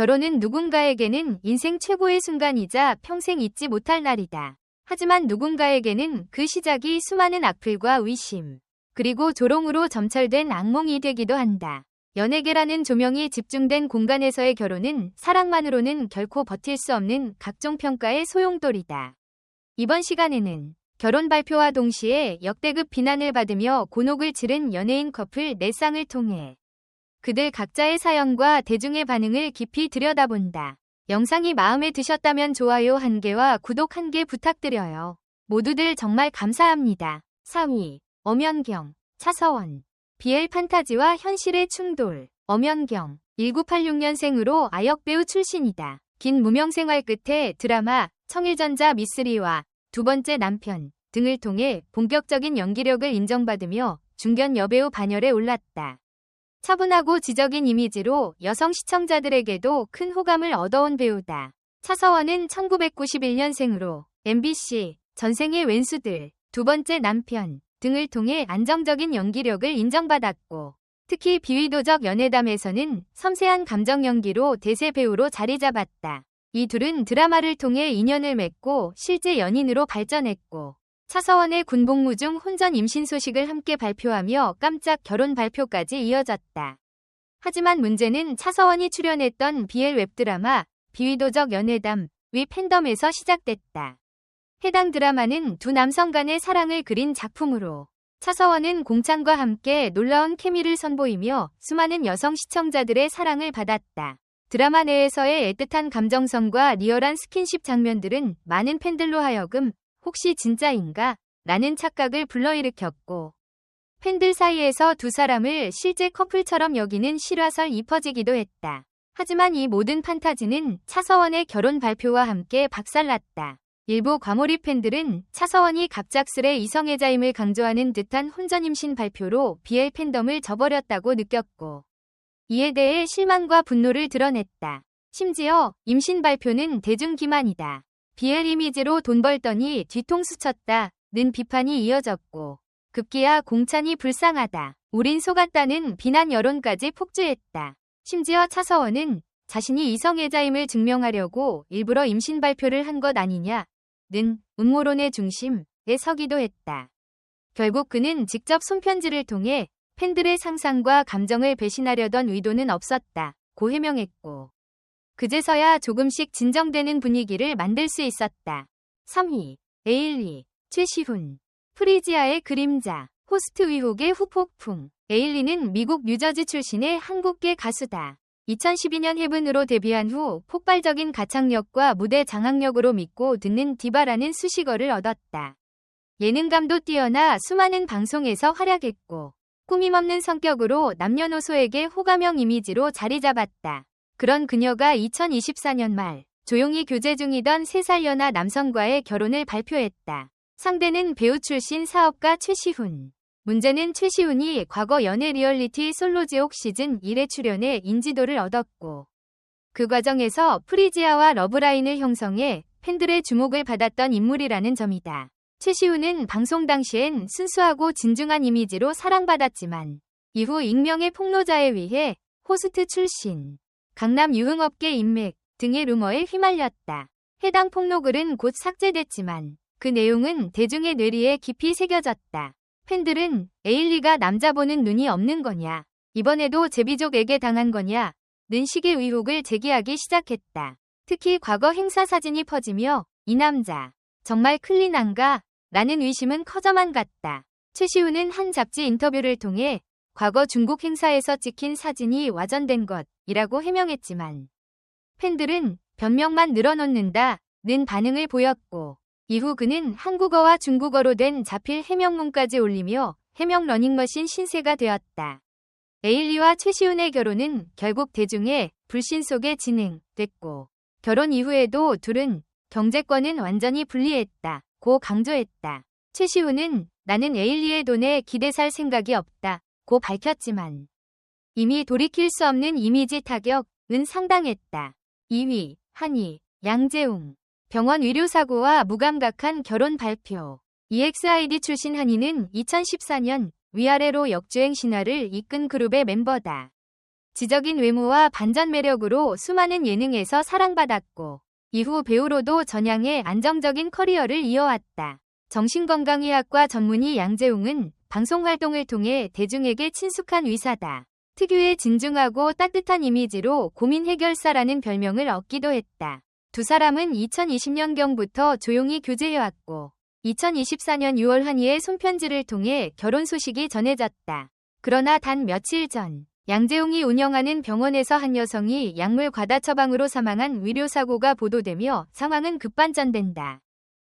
결혼은 누군가에게는 인생 최고의 순간이자 평생 잊지 못할 날이다. 하지만 누군가에게는 그 시작이 수많은 악플과 의심, 그리고 조롱으로 점철된 악몽이 되기도 한다. 연예계라는 조명이 집중된 공간에서의 결혼은 사랑만으로는 결코 버틸 수 없는 각종 평가의 소용돌이다. 이번 시간에는 결혼 발표와 동시에 역대급 비난을 받으며 곤혹을 치른 연예인 커플 4쌍을 통해 그들 각자의 사연과 대중의 반응을 깊이 들여다본다. 영상이 마음에 드셨다면 좋아요 한 개와 구독 한개 부탁드려요. 모두들 정말 감사합니다. 4위 엄연경, 차서원 BL 판타지와 현실의 충돌 엄연경 1986년생으로 아역배우 출신이다. 긴 무명 생활 끝에 드라마 청일전자 미쓰리와 두 번째 남편 등을 통해 본격적인 연기력을 인정받으며 중견 여배우 반열에 올랐다. 차분하고 지적인 이미지로 여성 시청자들에게도 큰 호감을 얻어온 배우다. 차서원은 1991년생으로 MBC, 전생의 왼수들, 두 번째 남편 등을 통해 안정적인 연기력을 인정받았고 특히 비위도적 연애담에서는 섬세한 감정 연기로 대세 배우로 자리 잡았다. 이 둘은 드라마를 통해 인연을 맺고 실제 연인으로 발전했고 차서원의 군복무 중 혼전 임신 소식을 함께 발표하며 깜짝 결혼 발표까지 이어졌다. 하지만 문제는 차서원이 출연했던 BL 웹드라마 비위도적 연애담 위 팬덤에서 시작됐다. 해당 드라마는 두 남성 간의 사랑을 그린 작품으로 차서원은 공찬과 함께 놀라운 케미를 선보이며 수많은 여성 시청자들의 사랑을 받았다. 드라마 내에서의 애틋한 감정선과 리얼한 스킨십 장면들은 많은 팬들로 하여금 혹시 진짜인가? 라는 착각을 불러일으켰고 팬들 사이에서 두 사람을 실제 커플처럼 여기는 실화설이 퍼지기도 했다. 하지만 이 모든 판타지는 차서원의 결혼 발표와 함께 박살났다. 일부 과몰입 팬들은 차서원이 갑작스레 이성애자임을 강조하는 듯한 혼전 임신 발표로 BL 팬덤을 저버렸다고 느꼈고 이에 대해 실망과 분노를 드러냈다. 심지어 임신 발표는 대중 기만이다. BL 이미지로 돈 벌더니 뒤통수 쳤다. 는 비판이 이어졌고 급기야 공찬이 불쌍하다. 우린 속았다는 비난 여론까지 폭주했다. 심지어 차서원은 자신이 이성애자임을 증명하려고 일부러 임신 발표를 한 것 아니냐. 는 음모론의 중심에 서기도 했다. 결국 그는 직접 손편지를 통해 팬들의 상상과 감정을 배신하려던 의도는 없었다. 고 해명했고 그제서야 조금씩 진정되는 분위기를 만들 수 있었다. 3위 에일리 최시훈 프리지아의 그림자 호스트 위혹의 후폭풍 에일리는 미국 뉴저지 출신의 한국계 가수다. 2012년 헤븐으로 데뷔한 후 폭발적인 가창력과 무대 장악력으로 믿고 듣는 디바라는 수식어를 얻었다. 예능감도 뛰어나 수많은 방송에서 활약했고 꾸밈없는 성격으로 남녀노소에게 호감형 이미지로 자리 잡았다. 그런 그녀가 2024년 말 조용히 교제 중이던 3살 연하 남성과의 결혼을 발표했다. 상대는 배우 출신 사업가 최시훈. 문제는 최시훈이 과거 연애 리얼리티 솔로지옥 시즌 1에 출연해 인지도를 얻었고 그 과정에서 프리지아와 러브라인을 형성해 팬들의 주목을 받았던 인물이라는 점이다. 최시훈은 방송 당시엔 순수하고 진중한 이미지로 사랑받았지만 이후 익명의 폭로자에 의해 호스트 출신, 강남 유흥업계 인맥 등의 루머에 휘말렸다. 해당 폭로글은 곧 삭제됐지만 그 내용은 대중의 뇌리에 깊이 새겨졌다. 팬들은 에일리가 남자 보는 눈이 없는 거냐, 이번에도 제비족에게 당한 거냐, 는 식의 의혹을 제기하기 시작했다. 특히 과거 행사 사진이 퍼지며 이 남자 정말 클린한가? 라는 의심은 커져만 갔다. 최시우는 한 잡지 인터뷰를 통해 과거 중국 행사에서 찍힌 사진이 와전된 것 이라고 해명했지만 팬들은 변명만 늘어놓는다 는 반응을 보였고 이후 그는 한국어와 중국어로 된 자필 해명문까지 올리며 해명 러닝머신 신세가 되었다. 에일리와 최시훈의 결혼은 결국 대중의 불신 속에 진행됐고 결혼 이후에도 둘은 경제권은 완전히 분리했다. 고 강조했다. 최시훈은 나는 에일리의 돈에 기대 살 생각이 없다. 고 밝혔지만 이미 돌이킬 수 없는 이미지 타격은 상당했다. 2위 한희 양재웅 병원 의료사고와 무감각한 결혼 발표 EXID 출신 한희는 2014년 위아래로 역주행 신화를 이끈 그룹의 멤버다. 지적인 외모와 반전 매력으로 수많은 예능에서 사랑받았고 이후 배우로도 전향해 안정적인 커리어를 이어왔다. 정신건강의학과 전문의 양재웅은 방송 활동을 통해 대중에게 친숙한 의사다. 특유의 진중하고 따뜻한 이미지로 고민 해결사라는 별명을 얻기도 했다. 두 사람은 2020년경부터 조용히 교제해왔고 2024년 6월 한이의 손편지를 통해 결혼 소식이 전해졌다. 그러나 단 며칠 전 양재웅이 운영하는 병원에서 한 여성이 약물 과다 처방으로 사망한 의료사고가 보도되며 상황은 급반전된다.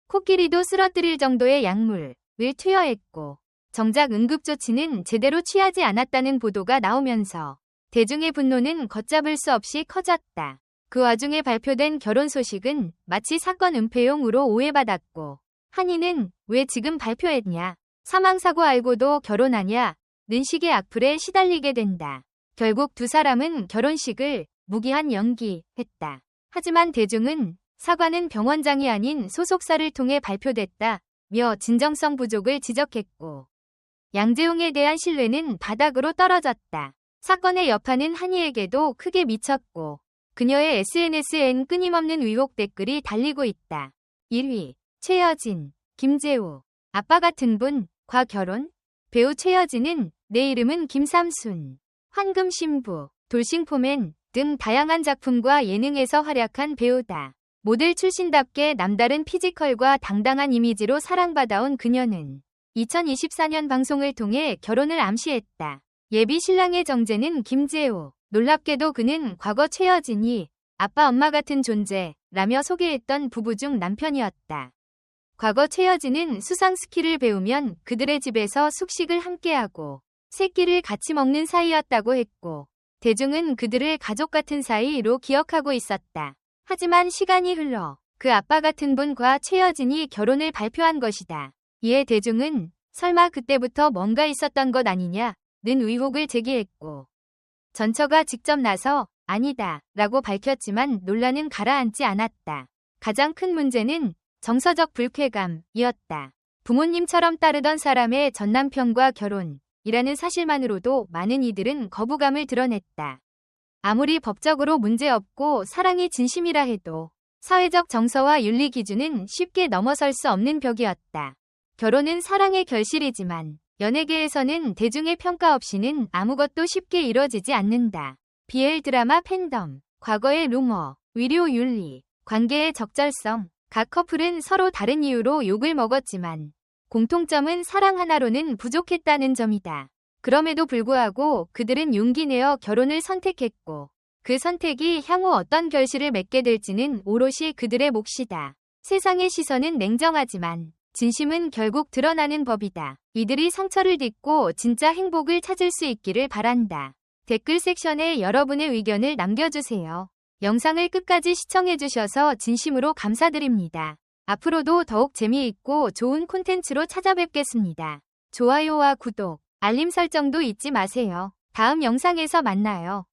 코끼리도 쓰러뜨릴 정도의 약물을 투여했고 정작 응급조치는 제대로 취하지 않았다는 보도가 나오면서 대중의 분노는 걷잡을 수 없이 커졌다. 그 와중에 발표된 결혼 소식은 마치 사건 은폐용으로 오해받았고 한이는 왜 지금 발표했냐 사망사고 알고도 결혼하냐 는 식의 악플에 시달리게 된다. 결국 두 사람은 결혼식을 무기한 연기했다. 하지만 대중은 사과는 병원장이 아닌 소속사를 통해 발표됐다. 며 진정성 부족을 지적했고 양재웅에 대한 신뢰는 바닥으로 떨어졌다. 사건의 여파는 한이에게도 크게 미쳤고 그녀의 SNS엔 끊임없는 의혹 댓글이 달리고 있다. 1위 최여진, 김재우, 아빠 같은 분, 과 결혼? 배우 최여진은 내 이름은 김삼순, 황금신부, 돌싱포맨 등 다양한 작품과 예능에서 활약한 배우다. 모델 출신답게 남다른 피지컬과 당당한 이미지로 사랑받아온 그녀는 2024년 방송을 통해 결혼을 암시했다. 예비 신랑의 정제는 김재호. 놀랍게도 그는 과거 최여진이 아빠 엄마 같은 존재라며 소개했던 부부 중 남편이었다. 과거 최여진은 수상 스키를 배우면 그들의 집에서 숙식을 함께하고 새끼를 같이 먹는 사이였다고 했고 대중은 그들을 가족 같은 사이로 기억하고 있었다. 하지만 시간이 흘러 그 아빠 같은 분과 최여진이 결혼을 발표한 것이다. 이에 대중은 설마 그때부터 뭔가 있었던 것 아니냐는 의혹을 제기했고 전처가 직접 나서 아니다 라고 밝혔지만 논란은 가라앉지 않았다. 가장 큰 문제는 정서적 불쾌감이었다. 부모님처럼 따르던 사람의 전남편과 결혼이라는 사실만으로도 많은 이들은 거부감을 드러냈다. 아무리 법적으로 문제없고 사랑이 진심이라 해도 사회적 정서와 윤리 기준은 쉽게 넘어설 수 없는 벽이었다. 결혼은 사랑의 결실이지만 연예계에서는 대중의 평가 없이는 아무것도 쉽게 이뤄지지 않는다. BL 드라마 팬덤, 과거의 루머, 위료 윤리, 관계의 적절성, 각 커플은 서로 다른 이유로 욕을 먹었지만 공통점은 사랑 하나로는 부족했다는 점이다. 그럼에도 불구하고 그들은 용기 내어 결혼을 선택했고 그 선택이 향후 어떤 결실을 맺게 될지는 오롯이 그들의 몫이다. 세상의 시선은 냉정하지만 진심은 결국 드러나는 법이다. 이들이 상처를 딛고 진짜 행복을 찾을 수 있기를 바란다. 댓글 섹션에 여러분의 의견을 남겨주세요. 영상을 끝까지 시청해주셔서 진심으로 감사드립니다. 앞으로도 더욱 재미있고 좋은 콘텐츠로 찾아뵙겠습니다. 좋아요와 구독, 알림 설정도 잊지 마세요. 다음 영상에서 만나요.